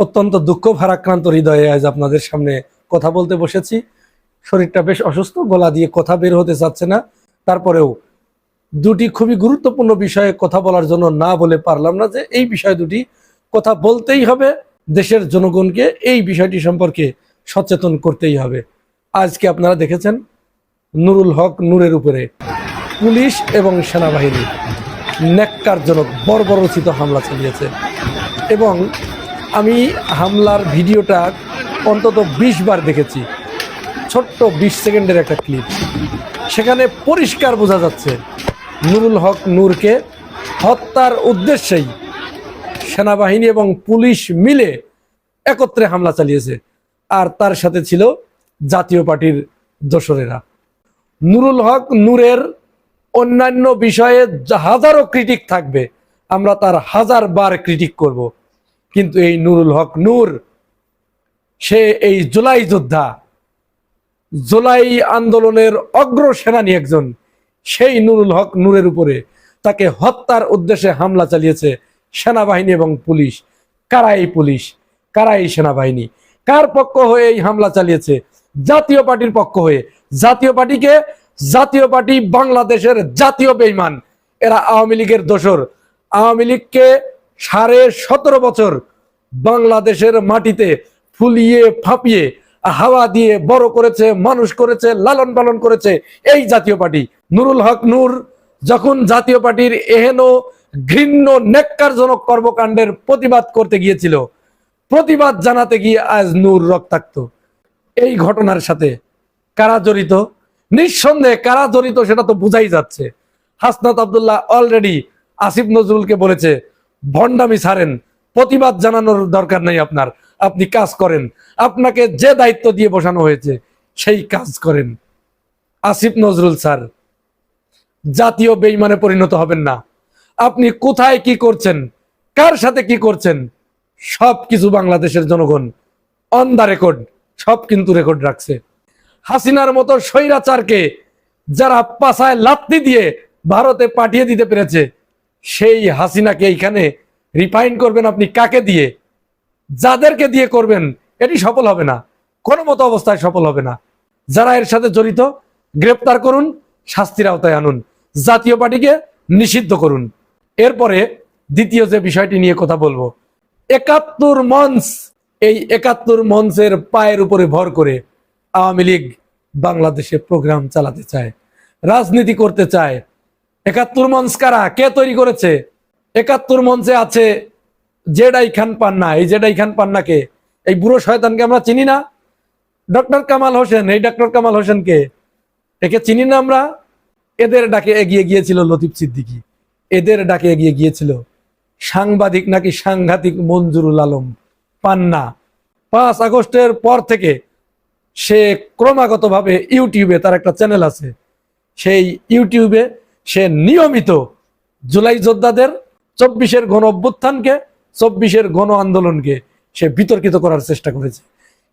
অত্যন্ত দুঃখ ভারাক্রান্ত হৃদয়ে আজ আপনাদের সামনে কথা বলতে বসেছি। শরীরটা বেশ অসুস্থ, গলা দিয়ে কথা বের হতে চাচ্ছে না। তারপরেও দুটি খুবই গুরুত্বপূর্ণ বিষয়ে কথা বলার জন্য না বলে পারলাম না যে এই বিষয় দুটি কথা বলতেই হবে। দেশের জনগণকে এই বিষয়টি সম্পর্কে সচেতন করতেই হবে। আজকে আপনারা দেখেছেন নুরুল হক নূরের উপরে পুলিশ এবং সেনাবাহিনী ন্যাক্কারজনক বর্বরচিত হামলা চালিয়েছে এবং আমি হামলার ভিডিওটা অন্তত বিশ বার দেখেছি। ছোট্ট বিশ সেকেন্ডের একটা ক্লিপ সেখানে পরিষ্কার বোঝা যাচ্ছে নুরুল হক নূরকে হত্যার উদ্দেশ্যেই সেনাবাহিনী এবং পুলিশ মিলে একত্রে হামলা চালিয়েছে। আর তার সাথে ছিল জাতীয় পার্টির দোসরেরা। নুরুল হক নূরের অন্যান্য বিষয়ে হাজারো ক্রিটিক থাকবে, আমরা তার হাজার বার ক্রিটিক করব। কিন্তু এই নুরুল হক নূর, সে এই জুলাই যোদ্ধা, জুলাই আন্দোলনের অগ্র সেনানী একজন, সেই নুরুল হক নূরের উপরে তাকে হত্যার উদ্দেশ্যে হামলা চালিয়েছে সেনাবাহিনী এবং পুলিশ। কারাই পুলিশ, কারাই সেনাবাহিনী। কার পক্ষ হয়ে এই হামলা চালিয়েছে? জাতীয় পার্টির পক্ষ হয়ে। জাতীয় পার্টিকে, জাতীয় পার্টি বাংলাদেশের জাতীয় বেইমান। এরা আওয়ামী লীগের দোসর আওয়ামী লীগকে সাড়ে সতেরো বছর বাংলাদেশের মাটিতে ফুলিয়ে ফাঁপিয়ে হাওয়া দিয়ে বড় করেছে, মানুষ করেছে, লালন পালন করেছে এই জাতীয় পার্টি। নুরুল হক নূর যখন জাতীয় পার্টির এহেন ঘৃণ্য, নেককারজনক কর্মকাণ্ডের প্রতিবাদ করতে গিয়েছিল, প্রতিবাদ জানাতে গিয়ে আজ নূর রক্তাক্ত। এই ঘটনার সাথে কারা জড়িত? নিঃসন্দেহে কারা জড়িত সেটা তো বোঝাই যাচ্ছে। হাসনাত আবদুল্লাহ অলরেডি আসিফ নজরুলকে বলেছে ভণ্ডামি ছাড়েন। প্রতিবাদ জানানোর দরকার নেই আপনার। আপনি কাজ করেন। আপনাকে যে দায়িত্ব দিয়ে বসানো হয়েছে, সেই কাজ করেন। আসিফ নজরুল স্যার, জাতীয় বেইমানে পরিণত হবেন না। আপনি কোথায় কি করছেন? কার সাথে কি করছেন? সব কিছু বাংলাদেশের জনগণ অন দা রেকর্ড সব কিন্তু রেকর্ড রাখছে। হাসিনার মতো স্বৈরাচারকে যারা পাশায় লাত্তি দিয়ে ভারতে পাঠিয়ে দিতে পেরেছে সেই হাসিনাকে এইখানে রিফাইন করবেন আপনি কাকে দিয়ে? যাদেরকে দিয়ে করবেন, এটি সফল হবে না। কোনো মতো অবস্থায় সফল হবে না। যারা এর সাথে জড়িত, গ্রেপ্তার করুন, শাস্তির আওতায় আনুন। জাতীয় পার্টিকে নিষিদ্ধ করুন। এরপরে দ্বিতীয় যে বিষয়টি নিয়ে কথা বলব, একাত্তর মঞ্চ, এই একাত্তর মঞ্চের পায়ের উপরে ভর করে আওয়ামী লীগ বাংলাদেশে প্রোগ্রাম চালাতে চায়, রাজনীতি করতে চায় একাত্তর মঞ্চ কারা? কে তৈরি করেছে? একাত্তর মঞ্চে আছে জেডাই খান পান্না। এই জেডাই খান পান্নাকে এই বুড়ো শয়তানকে আমরা চিনি না। ডক্টর কামাল হোসেন, এই ডক্টর কামাল হোসেনকে। একে চিনি না আমরা। এদের ডাকে এগিয়ে গিয়েছিল লতিফ সিদ্দিকী। এদের ডাকে এগিয়ে গিয়েছিল সাংবাদিক নাকি সাংঘাতিক মঞ্জুরুল আলম পান্না। পাঁচ আগস্টের পর থেকে সে ক্রমাগতভাবে ইউটিউবে তার একটা চ্যানেল আছে। সেই ইউটিউবে সে নিয়মিত জুলাই যোদ্ধাদের চব্বিশের গণ অভ্যুত্থানকে, চব্বিশের গণ আন্দোলনকে সে বিতর্কিত করার চেষ্টা করেছে।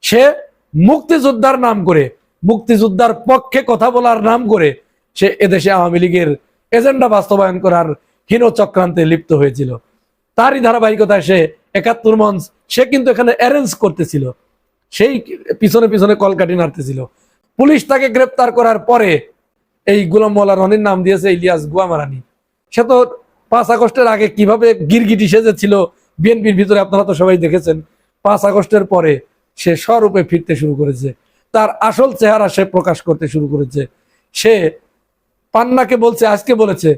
সে মুক্তিযোদ্ধার নাম করে, মুক্তিযোদ্ধার পক্ষে কথা বলার নাম করে সে এদেশে আওয়ামী লীগের এজেন্ডা বাস্তবায়ন করার হীন চক্রান্তে লিপ্ত হয়েছিল। তারই ধারাবাহিকতায় সে একাত্তর মঞ্চ, সে কিন্তু এখানে অ্যারেঞ্জ করতেছিল। সেই পিছনে পিছনে কলকাটি নাড়তেছিল। পুলিশ তাকে গ্রেপ্তার করার পরে এই গুলাম মোল্লা রনির নাম দিয়েছে ইলিয়াস গুয়ামারানি। সে তো পাঁচ আগস্টের আগে কীভাবে গিরগিটি সেজেছিল বিএনপির ভিতরে আপনারা তো সবাই দেখেছেন, পাঁচ আগস্টের পরে সে স্বরূপে ফিরতে শুরু করেছে। তার আসল চেহারা সে প্রকাশ করতে শুরু করেছে। সে পান্নাকে বলছে, আজকে বলেছে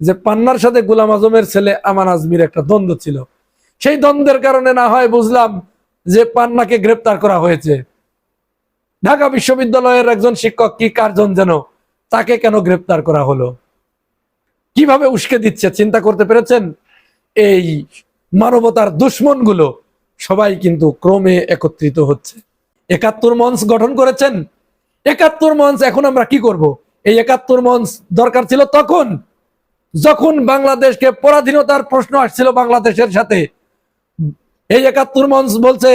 যে পান্নার সাথে গুলাম আজমের ছেলে আমান আজমির একটা দ্বন্দ্ব ছিল। সেই দ্বন্দ্বের কারণে না হয় বুঝলাম যে পান্নাকে গ্রেপ্তার করা হয়েছে। ঢাকা বিশ্ববিদ্যালয়ের একজন শিক্ষক কি কার্জন যেন তাকে কেন গ্রেপ্তার করা হলো? কীভাবে উস্কে দিচ্ছে? চিন্তা করতে পেরেছেন? এই মানবতার দুশ্মনগুলো সবাই কিন্তু ক্রমে একত্রিত হচ্ছে। একাত্তর মঞ্চ গঠন করেছেন। একাত্তর মঞ্চ, এখন আমরা কি করব? এই একাত্তর মঞ্চ দরকার ছিল তখন। যখন বাংলাদেশকে পরাধীনতার প্রশ্ন আসছিল বাংলাদেশের সাথে। এই একাত্তর মঞ্চ বলছে,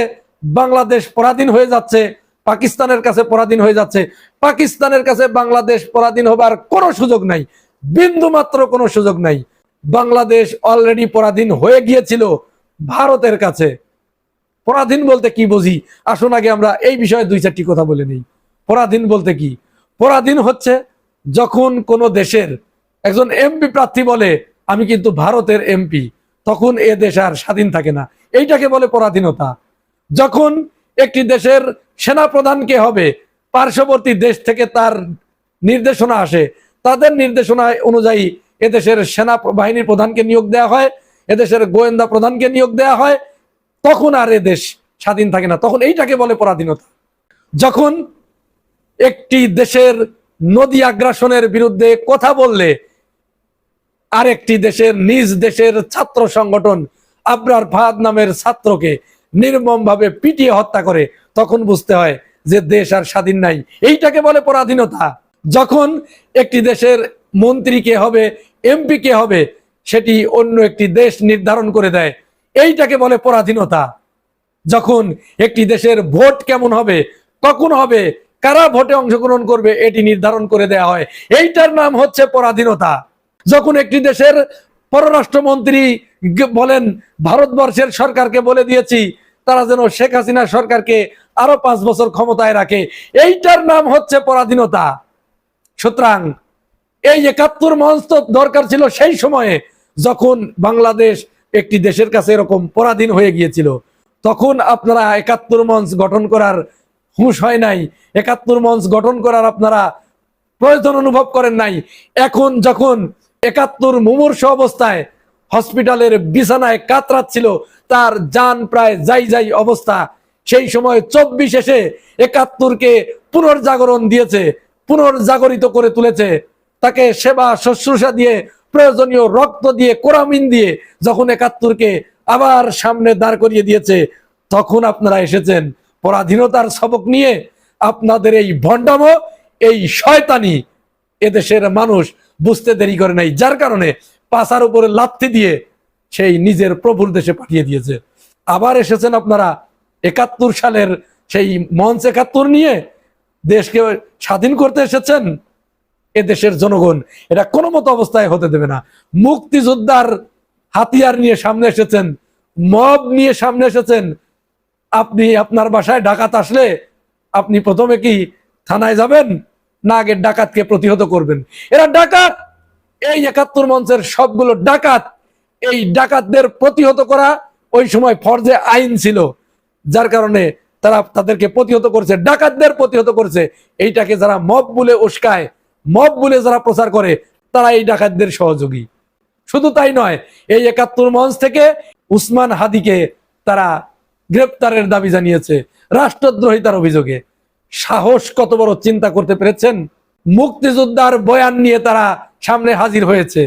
বাংলাদেশ পরাধীন হয়ে যাচ্ছে। পাকিস্তানের কাছে পরাধীন হয়ে যাচ্ছে। পাকিস্তানের কাছে বাংলাদেশ পরাধীন হবার কোনো সুযোগ নাই। বিন্দু মাত্র কোনো সুযোগ নাই। বাংলাদেশ অলরেডি পরাধীন হয়ে গিয়েছিল ভারতের কাছে। পরাধীন বলতে কি বুঝি? আসুন আগে আমরা এই বিষয়ে দুই চারটি কথা বলে নিই। পরাধীন বলতে কি? পরাধীন হচ্ছে যখন কোনো দেশের একজন এমপি প্রার্থী বলে, আমি কিন্তু ভারতের এমপি। তখন এ দেশ আর স্বাধীন থাকে না। এইটাকে বলে পরাধীনতা। যখন একটি দেশের সেনা প্রধানকে হবে? পার্শ্ববর্তী দেশ থেকে তার নির্দেশনা আসে। তাদের নির্দেশনা অনুযায়ী এদেশের সেনা বাহিনীর প্রধানকে নিয়োগ দেওয়া হয়, এদেশের গোয়েন্দা প্রধানকে নিয়োগ দেওয়া হয়। তখন আর দেশ স্বাধীন থাকে না। তখন এইটাকে বলে পরাধীনতা। যখন একটি দেশের নদী আগ্রাসনের বিরুদ্ধে কথা বললে, আরেকটি দেশের নিজ দেশের ছাত্র সংগঠন আবরার ফাদ নামের ছাত্রকে নির্মমভাবে পিটিয়ে হত্যা করে, তখন বুঝতে হয় যে দেশ আর স্বাধীন নাই। এইটাকে বলে পরাধীনতা। যখন একটি দেশের মন্ত্রী কে হবে এমপি কে হবে, সেটি অন্য একটি দেশ নির্ধারণ করে দেয়। এইটাকে বলে পরাধীনতা। যখন একটি দেশের ভোট কেমন হবে, কখন হবে, কারা ভোটে অংশগ্রহণ করবে, এটি নির্ধারণ করে দেয়া হয়। এইটার নাম হচ্ছে পরাধীনতা। যখন একটি দেশের পররাষ্ট্রমন্ত্রী বলেন, ভারতবর্ষের সরকারকে বলে দিয়েছি, তারা যেন শেখ হাসিনা সরকারকে আরও পাঁচ বছর ক্ষমতায় রাখে। এইটার নাম হচ্ছে পরাধীনতা। সুতরাং এই একাত্তর মঞ্চ দরকার ছিল সেই সময়ে, যখন বাংলাদেশ একটি দেশের কাছে এরকম পরাধীন হয়ে গিয়েছিল। তখন আপনারা একাত্তর মঞ্চ গঠন করার হুঁশ হয় নাই। একাত্তর মঞ্চ গঠন করার আপনারা প্রয়োজন অনুভব করেন নাই। এখন যখন একাত্তর মুমূর্ষ অবস্থায় হসপিটালের বিছানায় কাতরাচ্ছিল, তার যান প্রায় যাই যাই অবস্থা। সেই সময় চব্বিশ এসে একাত্তরকে পুনর্জাগরণ দিয়েছে, পুনর্জাগরিত করে তুলেছে। তাকে সেবা শুশ্রূষা দিয়ে, প্রয়োজনীয় রক্ত দিয়ে, কোরামিন দিয়ে যখন একাত্তরকে আবার সামনে দাঁড় করিয়ে দিয়েছে, তখন আপনারা এসেছেন পরাধীনতার সবক নিয়ে। আপনাদের এই ভণ্ডাম, এই শয়তানি এদেশের মানুষ বুঝতে দেরি করে নাই। যার কারণে পাশার উপরে লাথি দিয়ে সেই নিজের প্রভুর দেশে পাঠিয়ে দিয়েছে। আবার এসেছেন আপনারা একাত্তর সালের সেই মঞ্চ একাত্তর নিয়ে দেশকে স্বাধীন করতে এসেছেন এ দেশের জনগণ। এটা কোনো মতো অবস্থায় হতে দেবে না। মুক্তিযোদ্ধার হাতিয়ার নিয়ে সামনে এসেছেন, মব নিয়ে সামনে এসেছেন। আপনি আপনার বাসায় ডাকাত আসলে আপনি প্রথমে কি থানায় যাবেন না আগে ডাকাতকে প্রতিহত করবেন? এরা ডাকাত! এই একাত্তর মঞ্চের সবগুলো ডাকাত, এই ডাকাতদের প্রতিহত করা ওই সময় ফরজে আইন ছিল, যার কারণে তারা তাদেরকে প্রতিহত করছে, ডাকাতদের প্রতিহত করছে। এইটাকে যারা মব বলে উস্কায়, মব বলে যারা প্রচার করে, তারা এই ডাকাতদের সহযোগী। শুধু তাই নয়, এই একাত্তর মঞ্চ থেকে উসমান হাদিকে তারা গ্রেপ্তারের দাবি জানিয়েছে, রাষ্ট্রদ্রোহিতার অভিযোগে। সাহস কত বড় চিন্তা করতে পেরেছেন? মুক্তিযোদ্ধার বয়ান নিয়ে তারা সামনে হাজির হয়েছে।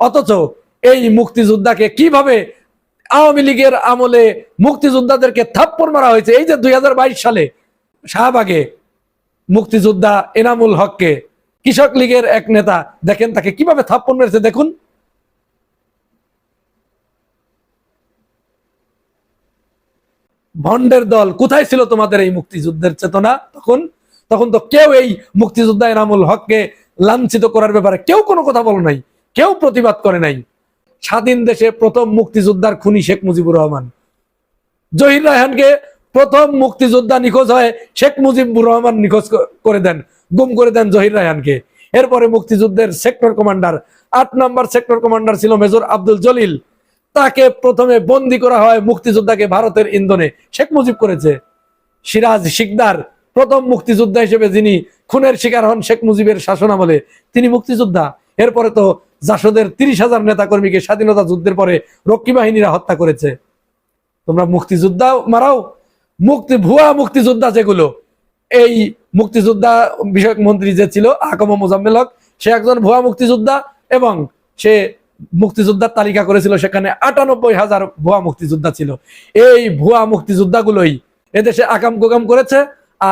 অথচ এই মুক্তিযোদ্ধাকে কীভাবে আওয়ামী লীগের আমলে মুক্তিযোদ্ধাদেরকে থাপ্পড় মারা হয়েছে, এই যে দুই সালে শাহবাগে মুক্তিযোদ্ধা এনামুল হককে কৃষক লীগের এক নেতা দেখেন, তাকে কীভাবে থাপ্পড় মেরেছে দেখুন। ভণ্ডের দল কোথায় ছিল তোমাদের এই মুক্তিযুদ্ধের চেতনা? তখন তখন তো কেউ এই মুক্তিযোদ্ধা এনামুল হককে লাঞ্ছিত করার ব্যাপারে কেউ কোনো কথা বলে নাই, কেউ প্রতিবাদ করে নাই। স্বাধীন দেশে প্রথম মুক্তিযোদ্ধার খুনি শেখ মুজিবুর রহমান। জহির রায়হানকে প্রথম মুক্তিযোদ্ধা নিখোঁজ হয় শেখ মুজিবুর রহমান নিখোঁজ করে দেন, গুম করে দেন জহির রায়হানকে। এরপরে মুক্তিযুদ্ধের সেক্টর কমান্ডার, আট নম্বর সেক্টর কমান্ডার ছিল মেজর আব্দুল জলিল। তাকে প্রথমে বন্দি করা হয় মুক্তিযোদ্ধাকে ভারতের ইন্ধনে, শেখ মুজিব করেছে। সিরাজ শিকদার প্রথম মুক্তিযোদ্ধা হিসেবে যিনি খুনের শিকার হন শেখ মুজিবের শাসনামলে, তিনি মুক্তিযোদ্ধা। এরপরে তো জাসদের তিরিশ হাজার নেতা কর্মীকে স্বাধীনতা যুদ্ধের পরে রক্ষী বাহিনীরা হত্যা করেছে। তোমরা মুক্তিযোদ্ধা মারাও। মুক্তি, ভুয়া মুক্তিযোদ্ধা যেগুলো, এই মুক্তিযোদ্ধা বিষয়ক মন্ত্রী যে ছিল, আকম মোজাম্মেল হক, সে একজন ভুয়া মুক্তিযোদ্ধা এবং সে মুক্তিযোদ্ধার তালিকা করেছিল, সেখানে আটানব্বই হাজার ভুয়া মুক্তিযোদ্ধা ছিল। এই ভুয়া মুক্তিযোদ্ধাগুলোই এদেশে আকাম কুকাম করেছে।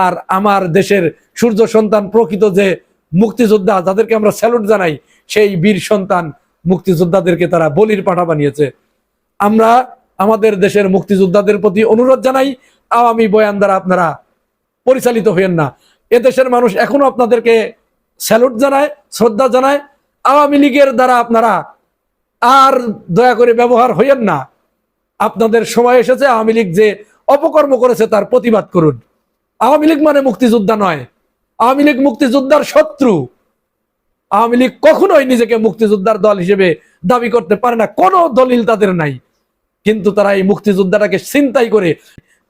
আর আমার দেশের সূর্য সন্তান প্রকৃত যে মুক্তিযোদ্ধা যাদেরকে আমরা স্যালুট জানাই, সেই বীর সন্তান মুক্তিযোদ্ধাদেরকে তারা বলির পাঠা বানিয়েছে। আমরা আমাদের দেশের মুক্তিযোদ্ধাদের প্রতি অনুরোধ জানাই, আওয়ামী বয়ান দ্বারা আপনারা পরিচালিত হইয়েন না। এদেশের মানুষ এখনও আপনাদেরকে স্যালুট জানায়, শ্রদ্ধা জানায়, আওয়ামী লীগের দ্বারা আপনারা আর দয়া করে ব্যবহার হইয়েন না। আপনাদের সময় এসেছে, আওয়ামী লীগ যে অপকর্ম করেছে তার প্রতিবাদ করুন। আওয়ামী লীগ মানে মুক্তিযোদ্ধা নয়। আওয়ামী লীগ মুক্তিযোদ্ধার শত্রু। আওয়ামী লীগ কখনোই নিজেকে মুক্তিযোদ্ধার দল হিসেবে দাবি করতে পারে না। কোনো দলিল তাদের নাই। কিন্তু তারা এই মুক্তিযোদ্ধাটাকে চিন্তাই করে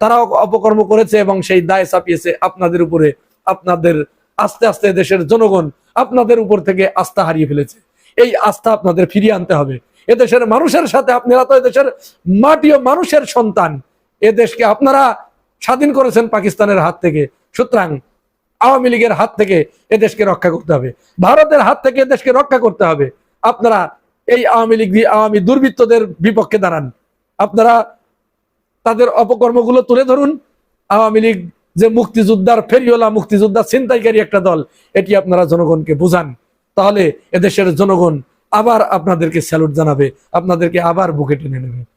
তারা অপকর্ম করেছে এবং সেই দায় চাপিয়েছে আপনাদের উপরে। আপনাদের আস্তে আস্তে দেশের জনগণ আপনাদের উপর থেকে আস্থা হারিয়ে ফেলেছে। এই আস্থা আপনাদের ফিরিয়ে আনতে হবে। এদেশের মানুষের সাথে আপনারা তো এদেশের মাটি ও মানুষের সন্তান। এ দেশকে আপনারা স্বাধীন করেছেন পাকিস্তানের হাত থেকে। সুতরাং আওয়ামী লীগের হাত থেকে এ দেশকে রক্ষা করতে হবে। ভারতের হাত থেকে এ দেশকে রক্ষা করতে হবে। আপনারা এই আওয়ামী লীগ দিয়ে আওয়ামী দুর্বৃত্তদের বিপক্ষে দাঁড়ান। আপনারা তাদের অপকর্মগুলো তুলে ধরুন। আওয়ামী লীগ যে মুক্তিযোদ্ধার ফেরিওলা মুক্তিযোদ্ধা ছিনতাইকারী একটা দল, এটি আপনারা জনগণকে বুঝান। তাহলে এদেশের জনগণ আবার আপনাদেরকে স্যালুট জানাবে, আপনাদেরকে আবার বুকে টেনে নেবে।